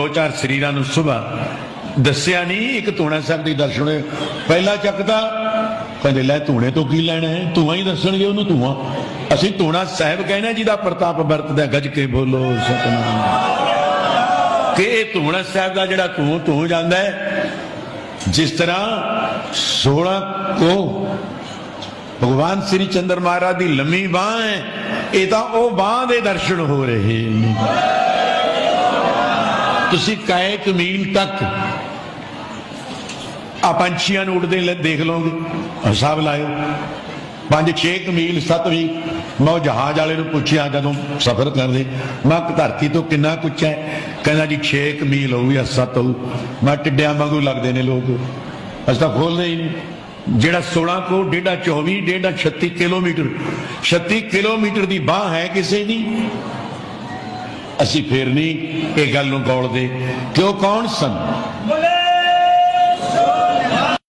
ਦੋ ਚਾਰ ਸਰੀਰਾਂ ਨੂੰ ਸਵੇਰ ਦੱਸਿਆ ਨਹੀਂ ਇੱਕ ਧੂਣਾ ਸਾਹਿਬ ਦੀ ਦਰਸ਼ਨ ਪਹਿਲਾ ਚੱਕਦਾ, ਕਹਿੰਦੇ, ਲੈ ਧੂਣੇ ਤੋਂ ਕੀ ਲੈਣਾ ਹੈ? ਧੂਆਂ ਹੀ ਦੱਸਣਗੇ ਉਹਨੂੰ ਧੂਆਂ। ਅਸੀਂ ਧੂਣਾ ਸਾਹਿਬ ਕਹਿਣਾ ਜਿਹਦਾ ਪ੍ਰਤਾਪ ਵਰਤਦਾ, ਗੱਜ ਕੇ ਬੋਲੋ, ਸਤਨਾਮ। ਕਿ ਇਹ ਧੂਣਾ ਸਾਹਿਬ ਦਾ ਜਿਹੜਾ ਧੂੰ ਧੂੰ ਜਾਂਦਾ ਹੈ, ਜਿਸ ਤਰ੍ਹਾਂ 16 ਕੋ ਭਗਵਾਨ ਸ੍ਰੀ ਚੰਦਰ ਮਹਾਰਾਜ ਦੀ ਲੰਮੀ ਬਾਹ ਹੈ, ਇਹ ਤਾਂ ਉਹ ਬਾਹ ਦੇ ਦਰਸ਼ਨ ਹੋ ਰਹੇ ਨੇ। ਤੁਸੀਂ ਕਾਇ ਕੁ ਤੱਕ ਆ ਪੰਛੀਆਂ ਨੂੰ ਉੱਡਦੇ ਦੇਖ ਲਓਗੇ। ਹਿਸਾਬ ਲਾਇਓ। 5-6 ਮੀਲ 7 ਵੀ। ਮੈਂ ਉਹ ਜਹਾਜ਼ ਵਾਲੇ ਨੂੰ ਪੁੱਛਿਆ ਜਦੋਂ ਸਫ਼ਰ ਕਰਦੇ, ਮੈਂ ਧਰਤੀ ਤੋਂ ਕਿੰਨਾ ਕੁ ਉੱਚਾ ਹੈ? ਕਹਿੰਦਾ ਜੀ 6 ਮੀਲ ਹੋਊ ਜਾਂ 7 ਹੋਊ। ਮੈਂ ਟਿੱਡਿਆਂ ਵਾਂਗੂ ਲੱਗਦੇ ਨੇ ਲੋਕ। ਅਸੀਂ ਤਾਂ ਖੋਲਦੇ ਹੀ ਨਹੀਂ। ਜਿਹੜਾ 16 ਕੋ, ਡੇਢਾ 24 ਡੇਢਾ 36 ਕਿਲੋਮੀਟਰ। 36 ਕਿਲੋਮੀਟਰ ਦੀ ਬਾਹ ਹੈ ਕਿਸੇ ਦੀ? ਅਸੀਂ ਫੇਰ ਨਹੀਂ ਇਹ ਗੱਲ ਨੂੰ ਗੌਲਦੇ ਕਿ ਉਹ ਕੌਣ ਸਨ?